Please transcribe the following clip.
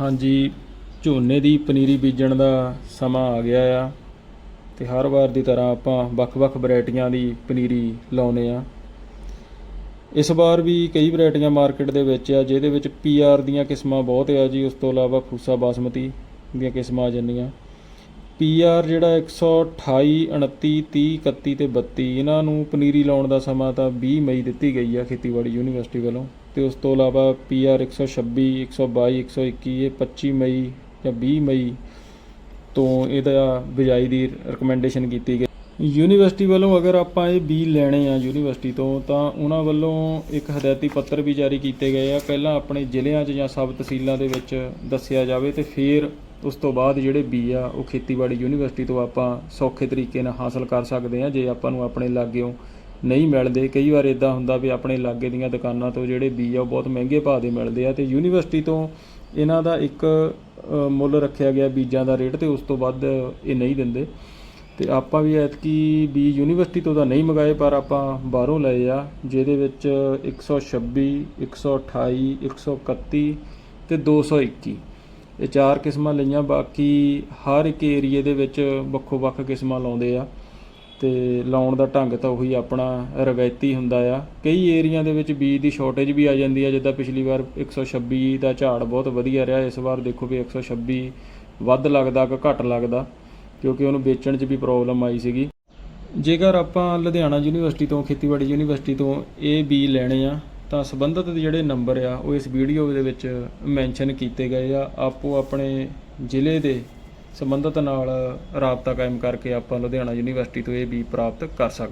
ਹਾਂਜੀ, ਝੋਨੇ ਦੀ ਪਨੀਰੀ ਬੀਜਣ ਦਾ ਸਮਾਂ ਆ ਗਿਆ ਆ ਤੇ ਹਰ ਵਾਰ ਦੀ ਤਰ੍ਹਾਂ ਆਪਾਂ ਵੱਖ-ਵੱਖ ਵੈਰਾਈਟੀਆਂ ਦੀ ਪਨੀਰੀ ਲਾਉਨੇ ਆ। ਇਸ ਵਾਰ ਵੀ ਕਈ ਵੈਰਾਈਟੀਆਂ ਮਾਰਕੀਟ ਦੇ ਵਿੱਚ ਆ, ਜਿਹਦੇ ਵਿੱਚ ਪੀਆਰ ਦੀਆਂ ਕਿਸਮਾਂ ਬਹੁਤ ਆ ਜੀ, ਉਸ ਤੋਂ ਇਲਾਵਾ ਫੂਸਾ ਬਾਸਮਤੀ ਦੀਆਂ ਕਿਸਮਾਂ ਆ ਜਾਂਦੀਆਂ। ਪੀਆਰ ਜਿਹੜਾ 128 29 30 31 ਤੇ 32 ਇਹਨਾਂ ਨੂੰ ਪਨੀਰੀ ਲਾਉਣ ਦਾ ਸਮਾਂ ਤਾਂ 20 ਮਈ ਦਿੱਤੀ ਗਈ ਆ ਖੇਤੀਬਾੜੀ ਯੂਨੀਵਰਸਿਟੀ ਵੱਲੋਂ। ਤੇ ਉਸ ਤੋਂ ਇਲਾਵਾ ਪੀਆਰ 126 122 121 ਇਹ 25 ਮਈ ਜਾਂ 20 ਮਈ ਤੋਂ ਇਹਦਾ ਬਿਜਾਈ ਦੀ ਰეკਮੈਂਡੇਸ਼ਨ ਕੀਤੀ ਗਈ। ਯੂਨੀਵਰਸਿਟੀ ਵੱਲੋਂ ਅਗਰ ਆਪਾਂ ਇਹ ਬੀ ਲੈਣੇ ਆ ਯੂਨੀਵਰਸਿਟੀ ਤੋਂ, ਤਾਂ ਉਹਨਾਂ ਵੱਲੋਂ ਇੱਕ ਹਦਾਇਤੀ ਪੱਤਰ ਵੀ ਜਾਰੀ ਕੀਤੇ ਗਏ ਆ। ਪਹਿਲਾਂ ਆਪਣੇ ਜ਼ਿਲ੍ਹਿਆਂ 'ਚ ਜਾਂ ਸਬ ਤਹਿਸੀਲਾਂ ਦੇ ਵਿੱਚ ਦੱਸਿਆ ਜਾਵੇ ਤੇ ਫਿਰ ਉਸ ਤੋਂ ਬਾਅਦ ਜਿਹੜੇ ਬੀ ਆ, ਉਹ ਖੇਤੀਬਾੜੀ ਯੂਨੀਵਰਸਿਟੀ ਤੋਂ ਆਪਾਂ ਸੌਖੇ ਤਰੀਕੇ ਨਾਲ ਹਾਸਲ ਕਰ ਸਕਦੇ ਆ, ਜੇ ਆਪਾਂ ਨੂੰ ਆਪਣੇ ਲਾਗਿਓਂ ਨਹੀਂ ਮਿਲਦੇ। ਕਈ ਵਾਰ ਇਦਾਂ ਹੁੰਦਾ ਵੀ ਆਪਣੇ ਲਾਗੇ ਦੀਆਂ ਦੁਕਾਨਾਂ ਤੋਂ ਜਿਹੜੇ ਬੀਜ ਆ, ਉਹ ਬਹੁਤ ਮਹਿੰਗੇ ਭਾਅ ਦੇ ਮਿਲਦੇ ਆ ਤੇ ਯੂਨੀਵਰਸਿਟੀ ਤੋਂ ਇਹਨਾਂ ਦਾ ਇੱਕ ਮੁੱਲ ਰੱਖਿਆ ਗਿਆ ਬੀਜਾਂ ਦਾ ਰੇਟ ਤੇ ਉਸ ਤੋਂ ਵੱਧ ਇਹ ਨਹੀਂ ਦਿੰਦੇ। ਤੇ ਆਪਾਂ ਵੀ ਐਤਕੀ ਵੀ ਯੂਨੀਵਰਸਿਟੀ ਤੋਂ ਤਾਂ ਨਹੀਂ ਮੰਗਾਏ, ਪਰ ਆਪਾਂ ਬਾਹਰੋਂ ਲਏ ਆ, ਜਿਹਦੇ ਵਿੱਚ 126 128 131 ਤੇ 221 ਇਹ ਚਾਰ ਕਿਸਮਾਂ ਲਈਆਂ, ਬਾਕੀ ਹਰ ਇੱਕ ਏਰੀਏ ਦੇ ਵਿੱਚ ਵੱਖੋ ਵੱਖ ਕਿਸਮਾਂ ਲਾਉਂਦੇ ਆ। ਤੇ ਲਾਉਣ ਦਾ ਢੰਗ ਤਾਂ ਉਹੀ ਆਪਣਾ ਰਵਾਇਤੀ ਹੁੰਦਾ ਆ। ਕਈ ਏਰੀਆ ਦੇ ਵਿੱਚ ਬੀਜ ਦੀ ਸ਼ਾਰਟੇਜ ਵੀ ਆ ਜਾਂਦੀ ਆ, ਜਿੱਦਾਂ ਪਿਛਲੀ ਵਾਰ 126 ਦਾ ਝਾੜ ਬਹੁਤ ਵਧੀਆ ਰਿਹਾ, ਇਸ ਵਾਰ ਦੇਖੋ ਵੀ 126 ਵੱਧ ਲੱਗਦਾ ਕਿ ਘੱਟ ਲੱਗਦਾ, ਕਿਉਂਕਿ ਉਹਨੂੰ ਵੇਚਣ 'ਚ ਵੀ ਪ੍ਰੋਬਲਮ ਆਈ ਸੀਗੀ। ਜੇਕਰ ਆਪਾਂ ਲੁਧਿਆਣਾ ਯੂਨੀਵਰਸਿਟੀ ਤੋਂ, ਖੇਤੀਬਾੜੀ ਯੂਨੀਵਰਸਿਟੀ ਤੋਂ ਇਹ ਬੀਜ ਲੈਣੇ ਆ, ਤਾਂ ਸੰਬੰਧਿਤ ਜਿਹੜੇ ਨੰਬਰ ਆ, ਉਹ ਇਸ ਵੀਡੀਓ ਦੇ ਵਿੱਚ ਮੈਂਸ਼ਨ ਕੀਤੇ ਗਏ ਆ। ਆਪੋ ਆਪਣੇ ਜ਼ਿਲ੍ਹੇ ਦੇ ਸੰਬੰਧਿਤ ਨਾਲ ਰਾਬਤਾ ਕਾਇਮ ਕਰਕੇ ਆਪਾਂ ਲੁਧਿਆਣਾ ਯੂਨੀਵਰਸਿਟੀ ਤੋਂ ਇਹ ਬੀ ਪ੍ਰਾਪਤ ਕਰ ਸਕਦੇ